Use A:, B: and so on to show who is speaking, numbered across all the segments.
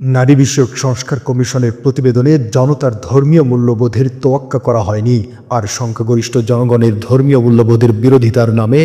A: নারী বিষয়ক সংস্কার কমিশনের প্রতিবেদনে জনতার ধর্মীয় মূল্যবোধের তোয়াক্কা করা হয়নি, আর সংখ্যাগরিষ্ঠ জনগণের ধর্মীয় মূল্যবোধের বিরোধিতার নামে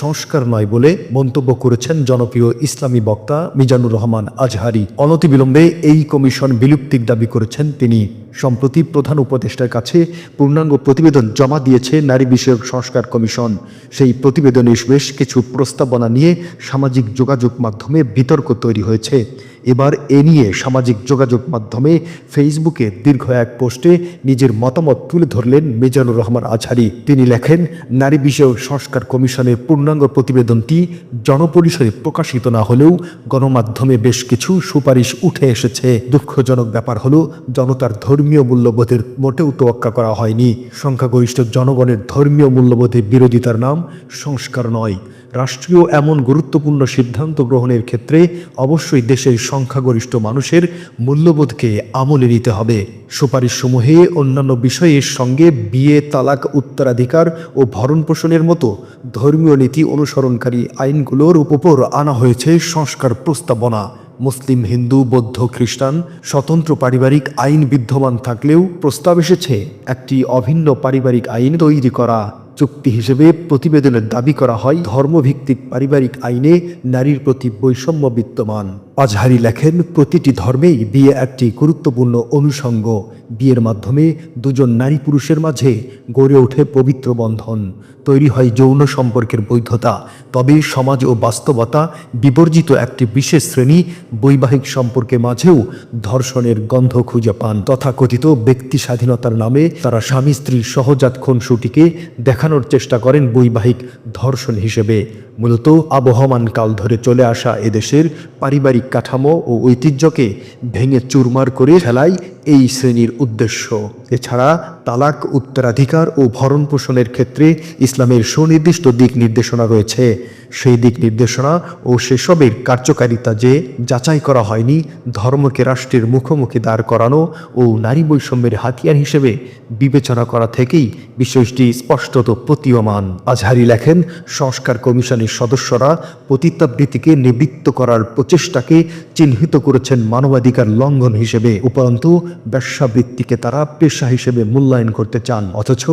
A: সংস্কার নয় বলে মন্তব্য করেছেন জনপ্রিয় ইসলামী বক্তা মিজানুর রহমান আজহারি। অনতিবিলম্বে এই কমিশন বিলুপ্তির দাবি করেছেন তিনি। সম্প্রতি প্রধান উপদেষ্টার কাছে পূর্ণাঙ্গ প্রতিবেদন জমা দিয়েছে নারী বিষয়ক সংস্কার কমিশন। সেই প্রতিবেদনে বেশ কিছু প্রস্তাবনা নিয়ে সামাজিক যোগাযোগ মাধ্যমে বিতর্ক তৈরি হয়েছে। এবার এ নিয়ে সামাজিক যোগাযোগ মাধ্যমে ফেসবুকে দীর্ঘ এক পোস্টে নিজের মতামত তুলে ধরলেন মিজানুর রহমান আজহারি তিনি লেখেন, নারী বিষয়ক সংস্কার কমিশনের পূর্ণাঙ্গ প্রতিবেদনটি জনপরিসরে প্রকাশিত না হলেও গণমাধ্যমে বেশ কিছু সুপারিশ উঠে এসেছে। দুঃখজনক ব্যাপার হলো, জনতার ধর্মীয় মূল্যবোধের মোটেও তোয়াক্কা করা হয়নি। সংখ্যাগরিষ্ঠ জনগণের ধর্মীয় মূল্যবোধের বিরোধিতার নাম সংস্কার নয়। রাষ্ট্রীয় এমন গুরুত্বপূর্ণ সিদ্ধান্ত গ্রহণের ক্ষেত্রে অবশ্যই দেশের সংখ্যাগরিষ্ঠ মানুষের মূল্যবোধকে আমলে নিতে হবে। সুপারিশসমূহে অন্যান্য বিষয়ের সঙ্গে বিয়ে, তালাক, উত্তরাধিকার ও ভরণ পোষণের মতো ধর্মীয় নীতি অনুসরণকারী আইনগুলোর উপর আনা হয়েছে সংস্কার প্রস্তাবনা। মুসলিম, হিন্দু, বৌদ্ধ, খ্রিস্টান স্বতন্ত্র পারিবারিক আইন বিদ্যমান থাকলেও প্রস্তাব এসেছে একটি অভিন্ন পারিবারিক আইন তৈরি করা। চুক্তি হিসেবে প্রতিবেদনের দাবি করা হয়, ধর্মভিত্তিক পারিবারিক আইনে নারীর প্রতি বৈষম্য বিদ্যমান। আজহারি লেখেন, প্রতিটি ধর্মেই বিয়ে একটি গুরুত্বপূর্ণ অনুষঙ্গ। বিয়ের মাধ্যমে দুজন নারী পুরুষের মাঝে গড়ে ওঠে পবিত্র বন্ধন। তৈরি হয় যৌন সম্পর্কের বৈধতা। তবে সমাজ ও বাস্তবতা বিবর্জিত একটি বিশেষ শ্রেণি বৈবাহিক সম্পর্কের মাঝেও ধর্ষণের গন্ধ খুঁজে পান। তথাকথিত ব্যক্তি স্বাধীনতার নামে তারা স্বামী স্ত্রীর সহজাত খুনসুটিকে দেখানোর চেষ্টা করেন বৈবাহিক ধর্ষণ হিসেবে। মূলত আবহমান কাল ধরে চলে আসা এদেশের পারিবারিক কাঠামো ও ঐতিহ্যকে ভেঙে চুরমার করে ফেলাই এই শ্রেণির উদ্দেশ্য। এছাড়া তালাক, উত্তরাধিকার ও ভরণ পোষণের ক্ষেত্রে ইসলামের সুনির্দিষ্ট দিক নির্দেশনা রয়েছে। সেই দিক নির্দেশনা ও সেসবের কার্যকারিতা যে যাচাই করা হয়নি, ধর্মকে রাষ্ট্রের মুখোমুখি দাঁড় করানো ও নারী বৈষম্যের হাতিয়ার হিসেবে বিবেচনা করা থেকেই বিষয়টি স্পষ্টত প্রতীয়মান। আজহারি লেখেন, সংস্কার কমিশনের সদস্যরা পতিতাবৃত্তিকে নিবৃত্ত করার প্রচেষ্টাকে চিহ্নিত করেছেন মানবাধিকার লঙ্ঘন হিসেবে, উপরন্তু ব্যবসাবৃত্তিকে তারা পেশা হিসেবে মূল্যায়ন করতে চান, অথচ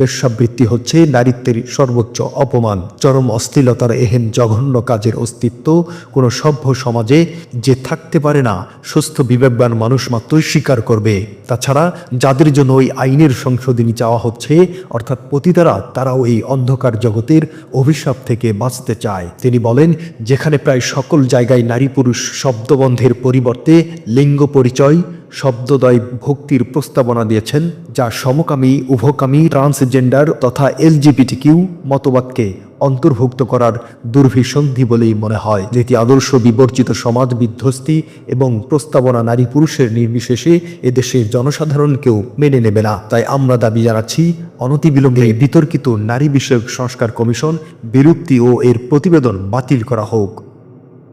A: বেশ্যাবৃত্তি হচ্ছে নারীত্বের সর্বোচ্চ অপমান। চরম অশ্লীলতার এহেন জঘন্য কাজের অস্তিত্ব কোনো সভ্য সমাজে যে থাকতে পারে না, সুস্থ বিবেকবান মানুষ মাত্রই স্বীকার করবে। তাছাড়া যাদের জন্য ওই আইনের সংশোধনী চাওয়া হচ্ছে, অর্থাৎ পতিতারা, তারাও এই অন্ধকার জগতের অভিশাপ থেকে বাঁচতে চায়। তিনি বলেন, যেখানে প্রায় সকল জায়গায় নারী পুরুষ শব্দবন্ধের পরিবর্তে লিঙ্গ পরিচয় শব্দদয় ভক্তির প্রস্তাবনা দিয়েছেন, যা সমকামী, উভকামী, ট্রান্সজেন্ডার তথা এলজিবিটি কিউ মতবাদকে অন্তর্ভুক্ত করার দুর্ভিসন্ধি বলেই মনে হয়, যেটি আদর্শ বিবর্জিত সমাজ বিধ্বস্তি এবং প্রস্তাবনা নারী পুরুষের নির্বিশেষে এদেশের জনসাধারণকেও মেনে নেবে না। তাই আমরা দাবি জানাচ্ছি, অনতিবিলম্বে বিতর্কিত নারী বিষয়ক সংস্কার কমিশন বিলুপ্তি ও এর প্রতিবেদন বাতিল করা হোক।